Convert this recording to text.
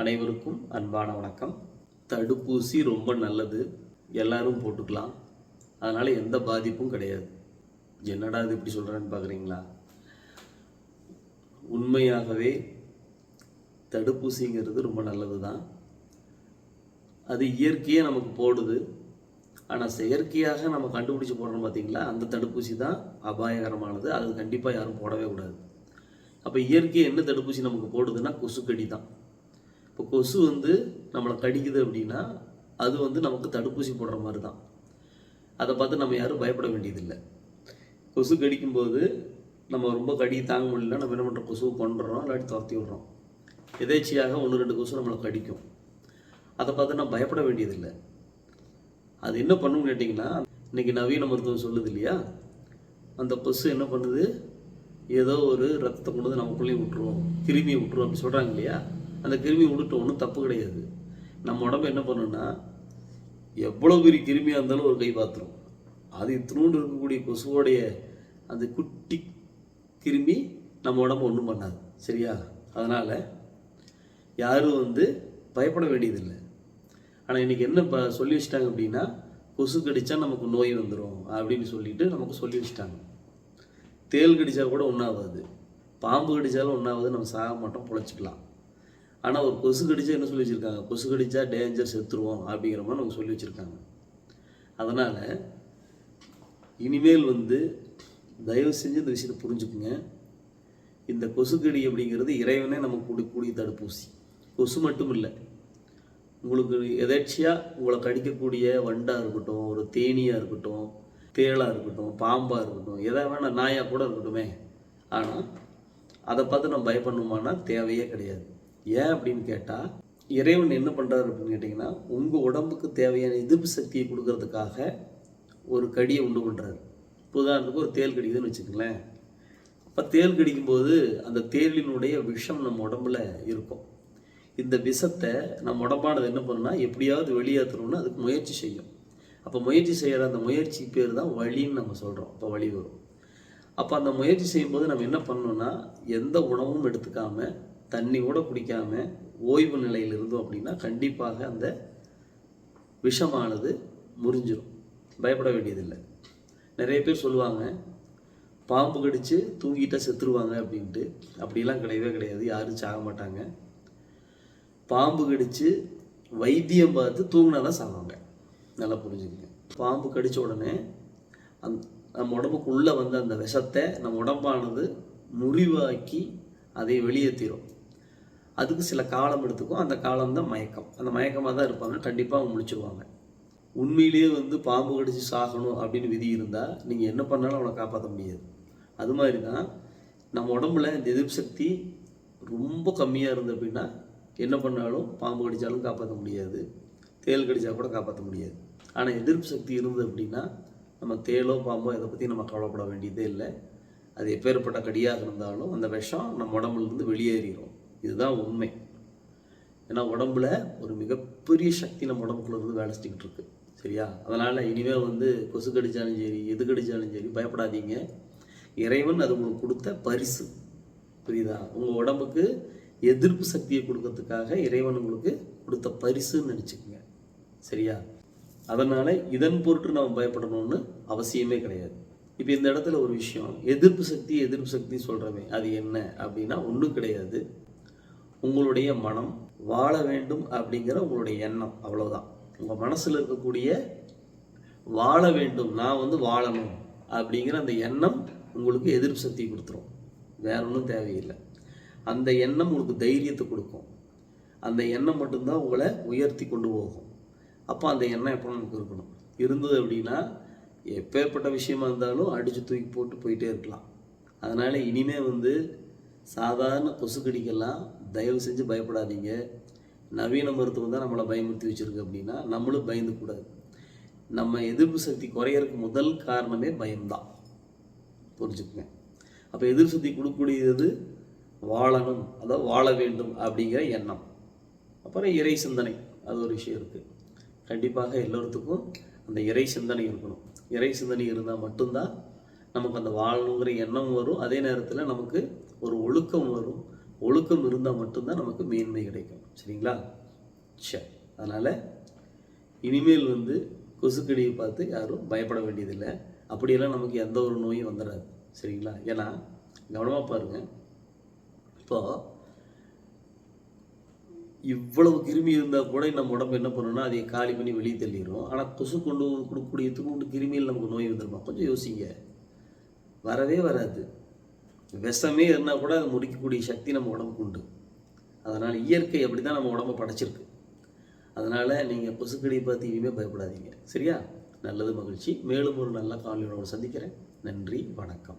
அனைவருக்கும் அன்பான வணக்கம். தடுப்பூசி ரொம்ப நல்லது. எல்லாரும் போட்டுக்கலாம். அதனால் எந்த பாதிப்பும் கிடையாது. என்னடா இது இப்படி சொல்கிறேன்னு பார்க்குறீங்களா உண்மையாகவே தடுப்பூசிங்கிறது ரொம்ப நல்லது தான் அது இயற்கையே நமக்கு போடுது. ஆனால் செயற்கையாக நம்ம கண்டுபிடிச்சி போடுறோம் பார்த்தீங்களா அந்த தடுப்பூசி தான் அபாயகரமானது. அது கண்டிப்பாக யாரும் போடவே கூடாது. அப்போ இயற்கை என்ன தடுப்பூசி நமக்கு போடுதுன்னா கொசுக்கடி தான். இப்போ கொசு வந்து நம்மளை கடிக்குது அப்படின்னா அது வந்து நமக்கு தடுப்பூசி போடுற மாதிரி தான் அதை பார்த்து நம்ம யாரும் பயப்பட வேண்டியதில்லை. கொசு கடிக்கும்போது நம்ம ரொம்ப கடி தாங்க முடியல நம்ம என்ன பண்ணுறோம் கொசுவை கொண்டுறோம் இல்லாட்டி துரத்தி விடுறோம். எதேச்சியாக ஒன்று ரெண்டு கொசு நம்மளை கடிக்கும். அதை பார்த்து நான் பயப்பட வேண்டியதில்லை. அது என்ன பண்ணுன்னு கேட்டிங்கன்னா இன்றைக்கி நவீன மருத்துவம் சொல்லுது இல்லையா? அந்த கொசு என்ன பண்ணுது? ஏதோ ஒரு ரத்தத்தை கொண்டு வந்து நமக்குள்ளேயும் விட்டுரும் கிருமியை விட்டுருவோம் அப்படி சொல்கிறாங்க இல்லையா? அந்த கிருமி விட்டுட்டு ஒன்றும் தப்பு கிடையாது. நம்ம உடம்பு என்ன பண்ணுன்னா எவ்வளோ பெரிய கிருமியாக இருந்தாலும் ஒரு கை பார்த்துரும் அது இத்தினோண்டு இருக்கக்கூடிய கொசுவோடைய அந்த குட்டி கிருமி நம்ம உடம்பு ஒன்றும் பண்ணாது. சரியா? அதனால் யாரும் வந்து பயப்பட வேண்டியதில்லை. ஆனால் இன்றைக்கி என்ன இப்போ சொல்லி வச்சிட்டாங்க அப்படின்னா கொசு கடித்தா நமக்கு நோய் வந்துடும் அப்படின்னு சொல்லிட்டு நமக்கு சொல்லி வச்சிட்டாங்க. தேள் கடித்தா கூட ஒன்றாகாது பாம்பு கடித்தாலும் ஒன்றாவது நம்ம சாக மாட்டோம் பொழைச்சிக்கலாம். ஆனால் ஒரு கொசு கடிச்சா என்ன சொல்லி வச்சுருக்காங்க? கொசு கடிச்சா டேஞ்சர் செத்துருவோம் அப்படிங்கிற மாதிரி நமக்கு சொல்லி வச்சுருக்காங்க. அதனால் இனிமேல் வந்து தயவு செஞ்சு இந்த விஷயத்தை புரிஞ்சுக்குங்க. இந்த கொசுக்கடி அப்படிங்கிறது இறைவனே நமக்கு கொடுக்கக்கூடிய தடுப்பூசி. கொசு மட்டும் இல்லை. உங்களுக்கு எதேச்சியாக உங்களை கடிக்கக்கூடிய வண்டாக இருக்கட்டும் ஒரு தேனியாக இருக்கட்டும் தேளாக இருக்கட்டும் பாம்பாக இருக்கட்டும் எதை வேணால் நாயாக கூட இருக்கட்டுமே. ஆனால் அதை பார்த்து நம்ம பயப்படணுமானா தேவையே கிடையாது. ஏன் அப்படின்னு கேட்டால் இறைவன் என்ன பண்ணுறாரு அப்படின்னு கேட்டிங்கன்னா உங்கள் உடம்புக்கு தேவையான எதிர்ப்பு சக்தியை கொடுக்கறதுக்காக ஒரு கடியை உண்டு பண்ணுறாரு உதாரணத்துக்கு ஒரு தேள் கடிக்குதுன்னு வச்சுக்கங்களேன். அப்போ தேள் கடிக்கும்போது அந்த தேளினுடைய விஷம் நம்ம உடம்புல இருக்கும். இந்த விஷத்தை நம்ம உடம்பானது என்ன பண்ணுன்னா எப்படியாவது வெளியேற்றணும்னு அதுக்கு முயற்சி செய்யும். அப்போ முயற்சி செய்கிற அந்த முயற்சி பேர் தான் வழின்னு நம்ம சொல்கிறோம் அப்போ வழி வரும். அப்போ அந்த முயற்சி செய்யும்போது நம்ம என்ன பண்ணணும்னா எந்த உணவும் எடுத்துக்காமல் தண்ணி கூட குடிக்காமல் ஓய்வு நிலையில் இருந்தோம் அப்படின்னா கண்டிப்பாக அந்த விஷமானது முறிஞ்சிடும் பயப்பட வேண்டியதில்லை. நிறைய பேர் சொல்லுவாங்க பாம்பு கடித்து தூங்கிட்டா செத்துருவாங்க அப்படின்ட்டு. அப்படிலாம் கிடையவே கிடையாது. யாரும் சாக மாட்டாங்க. பாம்பு கடித்து வைத்தியம் பார்த்து தூங்கினா தான் சாவாங்க. நல்லா புரிஞ்சுக்கங்க. பாம்பு கடித்த உடனே அந் நம்ம உடம்புக்குள்ளே வந்து அந்த விஷத்தை நம்ம உடம்பானது முறிவாக்கி அதை வெளியேற்றிடும் அதுக்கு சில காலம் எடுத்துக்கும். அந்த காலம் தான் மயக்கம். அந்த மயக்கமாக தான் இருப்பாங்க. கண்டிப்பாக அவங்க முடிச்சிருவாங்க. உண்மையிலேயே வந்து பாம்பு கடிச்சு சாகணும் அப்படின்னு விதி இருந்தால் நீங்கள் என்ன பண்ணாலும் அவனை காப்பாற்ற முடியாது. அது மாதிரி தான் நம்ம உடம்புல இந்த எதிர்ப்பு சக்தி ரொம்ப கம்மியாக இருந்தது அப்படின்னா என்ன பண்ணாலும் பாம்பு கடித்தாலும் காப்பாற்ற முடியாது. தேள் கடித்தா கூட காப்பாற்ற முடியாது. ஆனால் எதிர்ப்பு சக்தி இருந்தது அப்படின்னா நம்ம தேலோ பாம்போ இதை பற்றி நம்ம கவலைப்பட வேண்டியதே இல்லை. அது எப்பேற்பட்ட கடியாக இருந்தாலும் அந்த விஷம் நம்ம உடம்புலேருந்து வெளியேறிடும் இதுதான் உண்மை. ஏன்னா உடம்புல ஒரு மிகப்பெரிய சக்தி நம்ம உடம்புக்குள்ள இருந்து வேலை செஞ்சுக்கிட்டு இருக்கு. சரியா? அதனால் இனிமேல் வந்து கொசு கடித்தாலும் சரி எது கடித்தாலும் சரி பயப்படாதீங்க. இறைவன் அது உங்களுக்கு கொடுத்த பரிசு. புரியுதா? உங்கள் உடம்புக்கு எதிர்ப்பு சக்தியை கொடுக்கறதுக்காக இறைவன் உங்களுக்கு கொடுத்த பரிசுன்னு நினச்சிக்கோங்க. சரியா? அதனால் இதன் பொருட்டு நம்ம பயப்படணும்னு அவசியமே கிடையாது. இப்போ இந்த இடத்துல ஒரு விஷயம் எதிர்ப்பு சக்தி எதிர்ப்பு சக்தி சொல்கிறமே அது என்ன அப்படின்னா ஒன்றும் கிடையாது. உங்களுடைய மனம் வாழ வேண்டும் அப்படிங்கிற உங்களுடைய எண்ணம் அவ்வளோதான் உங்கள் மனசில் இருக்கக்கூடிய வாழ வேண்டும் நான் வந்து வாழணும் அப்படிங்கிற அந்த எண்ணம் உங்களுக்கு எதிர்ப்பு சக்தி கொடுத்துரும். வேற ஒன்றும் தேவையில்லை. அந்த எண்ணம் உங்களுக்கு தைரியத்தை கொடுக்கும். அந்த எண்ணம் மட்டும்தான் உங்களை உயர்த்தி கொண்டு போகும். அப்போ அந்த எண்ணம் எப்போ நமக்கு இருக்கணும்? இருந்தது அப்படின்னா எப்பேற்பட்ட விஷயமா இருந்தாலும் அடித்து தூக்கி போட்டு போயிட்டே இருக்கலாம். அதனால் இனிமே வந்து சாதாரண கொசுக்கடிக்கெல்லாம் தயவு செஞ்சு பயப்படாதீங்க. நவீன மருத்துவம் தான் நம்மளை பயமுறுத்தி வச்சுருக்கு அப்படின்னா நம்மளும் பயந்துக்கூடாது நம்ம எதிர்ப்பு சக்தி குறையறதுக்கு முதல் காரணமே பயம்தான். புரிஞ்சுக்குங்க. அப்போ எதிர்ப்பு சக்தி கொடுக்கக்கூடியது வாழணும் அதாவது வாழ வேண்டும் அப்படிங்கிற எண்ணம். அப்புறம் இறை சிந்தனை அது ஒரு விஷயம் இருக்குது கண்டிப்பாக எல்லோருத்துக்கும் அந்த இறை சிந்தனை இருக்கணும். இறை சிந்தனை இருந்தால் மட்டும்தான் நமக்கு அந்த வாழணுங்கிற எண்ணம் வரும். அதே நேரத்தில் நமக்கு ஒரு ஒழுக்கம் வரும். ஒழுக்கம் இருந்தால் மட்டும்தான் நமக்கு மேன்மை கிடைக்கும். சரிங்களா? சரி அதனால் இனிமேல் வந்து கொசுக்கடியை பார்த்து யாரும் பயப்பட வேண்டியதில்லை. அப்படியெல்லாம் நமக்கு எந்த ஒரு நோயும் வந்துடாது சரிங்களா? ஏன்னா கவனமாக பாருங்கள் இப்போது இவ்வளவு கிருமி இருந்தால் கூட நம்ம உடம்பு என்ன பண்ணணும்னா அதை காலி பண்ணி வெளியே தள்ளிடும் ஆனால் கொசு கொண்டு வந்து கொடுக்கக்கூடிய கிருமியில் நமக்கு நோய் வந்துருமா? கொஞ்சம் யோசிங்க. வரவே வராது. விஷமே இருந்தால் கூட அதை முடிக்கக்கூடிய சக்தி நம்ம உடம்புக்கு உண்டு. அதனால் இயற்கை அப்படி தான் நம்ம உடம்பை படைச்சிருக்கு. அதனால் நீங்கள் கொசுக்கடியை பார்த்து இனிமேல் பயப்படாதீங்க. சரியா? நல்லது மகிழ்ச்சி. மேலும் ஒரு நல்ல காலையோட சந்திக்கிறேன். நன்றி வணக்கம்.